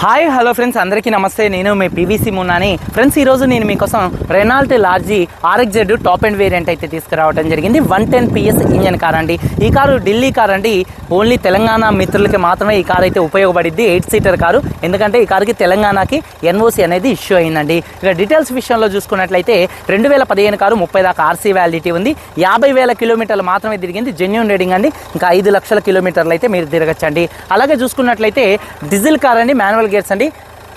Hi hello friends అందరికీ నమస్తే. నేను మీ పీవీసీ మున్నాని ఫ్రెండ్స్ ఈరోజు నేను మీకోసం Renault Lodgy RXZ top end variant అయితే తీసుకురావడం జరిగింది. One ten PS engine car అండి. ఈ కారు ఢిల్లీ కార్ అండి. ఓన్లీ తెలంగాణ మిత్రులకి మాత్రమే ఈ కార్ అయితే ఉపయోగపడింది ఎయిట్ సీటర్ కారు. ఎందుకంటే ఈ కారుకి తెలంగాణకి ఎన్ఓసి అనేది ఇష్యూ అయిందండి. ఇక డీటెయిల్స్ విషయంలో చూసుకున్నట్లయితే రెండు వేల పదిహేను కారు ముప్పై దాకా ఆర్సీ వ్యాలిడిటీ ఉంది. యాభై వేల కిలోమీటర్లు మాత్రమే తిరిగింది. జెన్యున్ రేడింగ్ అండి. ఇంకా ఐదు లక్షల కిలోమీటర్లు అయితే మీరు తిరగచ్చండి. అలాగే చూసుకున్నట్లయితే డీజిల్ కార్ అండి. మాన్యువల్ గేర్స్ అండి.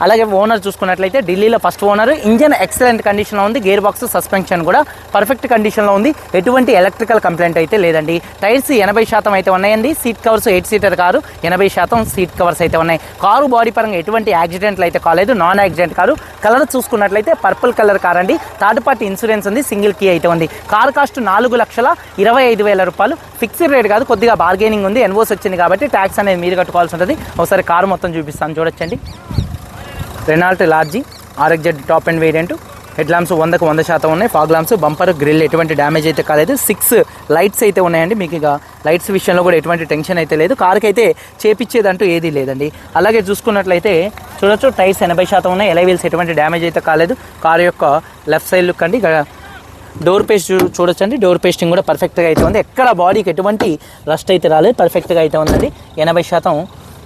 అలాగే ఓనర్ చూసుకున్నట్లయితే ఢిల్లీలో ఫస్ట్ ఓనర్. ఇంజన్ ఎక్సలెంట్ కండిషన్లో ఉంది. గేర్ బాక్స్ సస్పెన్షన్ కూడా పర్ఫెక్ట్ కండిషన్లో ఉంది. ఎటువంటి ఎలక్ట్రికల్ కంప్లైంట్ అయితే లేదండి. టైర్స్ ఎనభై శాతం అయితే ఉన్నాయండి. Seat covers eight seater car ఎనభై శాతం సీట్ కవర్స్ అయితే ఉన్నాయి. కారు బాడీ పరంగా ఎటువంటి యాక్సిడెంట్లు అయితే కాలేదు. Non accident car. కలర్ చూసుకున్నట్లయితే పర్పుల్ కలర్ కార్ అండి. థర్డ్ పార్టీ ఇన్సూరెన్స్ ఉంది. సింగిల్ కీ అయితే ఉంది. కార్ కాస్ట్ నాలుగు లక్షల ఇరవై ఐదు వేల రూపాయలు. ఫిక్స్డ్ రేట్ కాదు. కొద్దిగా బార్గెనింగ్ ఉంది. ఎన్వోస్ వచ్చింది కాబట్టి ట్యాక్స్ అనేది మీరు కట్టుకోవాల్సి ఉంటుంది. ఒకసారి కారు మొత్తం చూపిస్తాను. చూడొచ్చండి. Renault Lodgy RXZ top end variant head lamps వందకు వంద శాతం ఉన్నాయి. ఫాగ్ ల్యాంప్స్ బంపర్ గ్రిల్ ఎటువంటి డ్యామేజ్ అయితే కాలేదు. సిక్స్ లైట్స్ అయితే ఉన్నాయండి. మీకు ఇక లైట్స్ విషయంలో కూడా ఎటువంటి టెన్షన్ అయితే లేదు. కార్కి అయితే చేపించేదంటూ ఏదీ లేదండి. అలాగే చూసుకున్నట్లయితే చూడొచ్చు టైర్స్ ఎనభై శాతం ఉన్నాయి. ఎలైవీల్స్ ఎటువంటి డ్యామేజ్ అయితే కాలేదు. కారు యొక్క లెఫ్ట్ సైడ్ లుక్ అండి. డోర్ పేస్ట్ చూడొచ్చండి. డోర్ పేస్టింగ్ కూడా పర్ఫెక్ట్గా అయితే ఉంది. ఎక్కడ బాడీకి ఎటువంటి రస్ట్ అయితే రాలేదు. పర్ఫెక్ట్గా అయితే ఉందండి. ఎనభై శాతం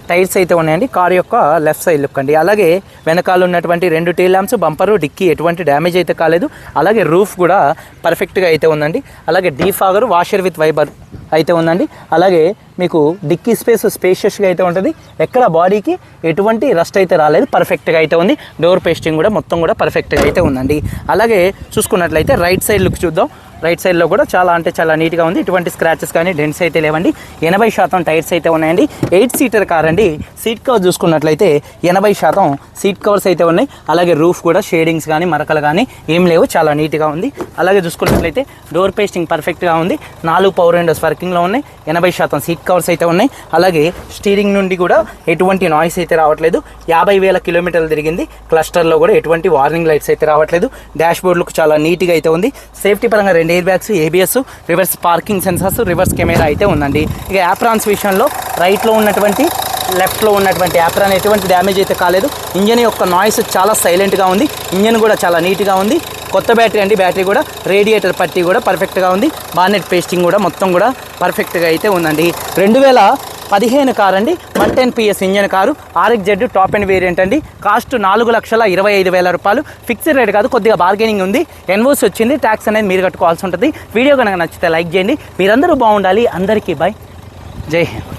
టైర్స్ అయితే ఉన్నాయండి. కార్ యొక్క లెఫ్ట్ సైడ్ లుక్ అండి. అలాగే వెనకాల ఉన్నటువంటి రెండు టీ ల్యాంప్స్ బంపరు డిక్కీ ఎటువంటి డ్యామేజ్ అయితే కాలేదు. అలాగే రూఫ్ కూడా పర్ఫెక్ట్గా అయితే ఉందండి. అలాగే డీఫాగర్ వాషర్ విత్ వైబర్ అయితే ఉందండి. అలాగే మీకు డిక్కీ స్పేస్ స్పేషియస్గా అయితే ఉంటుంది. ఎక్కడ బాడీకి ఎటువంటి రస్ట్ అయితే రాలేదు పర్ఫెక్ట్గా అయితే ఉంది. డోర్ పేస్టింగ్ కూడా మొత్తం కూడా పర్ఫెక్ట్గా అయితే ఉందండి. అలాగే చూసుకున్నట్లయితే రైట్ సైడ్ లుక్ చూద్దాం. రైట్ సైడ్లో కూడా చాలా అంటే చాలా నీట్గా ఉంది. ఇటువంటి స్క్రాచెస్ కానీ డెంట్స్ అయితే లేవండి. ఎనభై శాతం టైర్స్ అయితే ఉన్నాయండి. ఎయిట్ సీటర్ కార్ అండి. సీట్ కవర్ చూసుకున్నట్లయితే ఎనభై శాతం సీట్ కవర్స్ అయితే ఉన్నాయి. అలాగే రూఫ్ కూడా షేడింగ్స్ కానీ మరకలు కానీ ఏం లేవు. చాలా నీట్గా ఉంది. అలాగే చూసుకున్నట్లయితే డోర్ పేస్టింగ్ పర్ఫెక్ట్గా ఉంది. నాలుగు పవర్ విండోస్ వర్కింగ్లో ఉన్నాయి. ఎనభై శాతం సీట్ కవర్స్ అయితే ఉన్నాయి. అలాగే స్టీరింగ్ నుండి కూడా ఎటువంటి నాయిస్ అయితే రావట్లేదు. యాభై వేల కిలోమీటర్లు తిరిగింది. క్లస్టర్లో కూడా ఎటువంటి వార్నింగ్ లైట్స్ అయితే రావట్లేదు. డాష్ బోర్డ్ చాలా నీట్గా అయితే ఉంది. సేఫ్టీ పరంగా రెండు airbags ABS reverse parking sensors reverse camera అయితే ఉందండి. ఇక యాప్రాన్స్ విషయంలో రైట్లో ఉన్నటువంటి లెఫ్ట్లో ఉన్నటువంటి యాప్రాన్ ఎటువంటి డ్యామేజ్ అయితే కాలేదు. ఇంజన్ యొక్క నాయిస్ చాలా సైలెంట్గా ఉంది. ఇంజన్ కూడా చాలా నీట్గా ఉంది. కొత్త బ్యాటరీ అండి. బ్యాటరీ కూడా రేడియేటర్ పట్టి కూడా పర్ఫెక్ట్గా ఉంది. బానెట్ పేస్టింగ్ కూడా మొత్తం కూడా పర్ఫెక్ట్గా అయితే ఉందండి. రెండు వేల పదిహేను కార్ అండి one ten PS engine car RX Z top and variant అండి. కాస్ట్ నాలుగు లక్షల ఇరవై ఐదు వేల రూపాయలు. ఫిక్స్డ్ రేట్ కాదు కొద్దిగా బార్గెనింగ్ ఉంది. ఎన్వోస్ వచ్చింది ట్యాక్స్ అనేది మీరు కట్టుకోవాల్సి ఉంటుంది. వీడియో కనుక నచ్చితే లైక్ చేయండి. మీరందరూ బాగుండాలి. అందరికీ బాయ్ జై హింద్.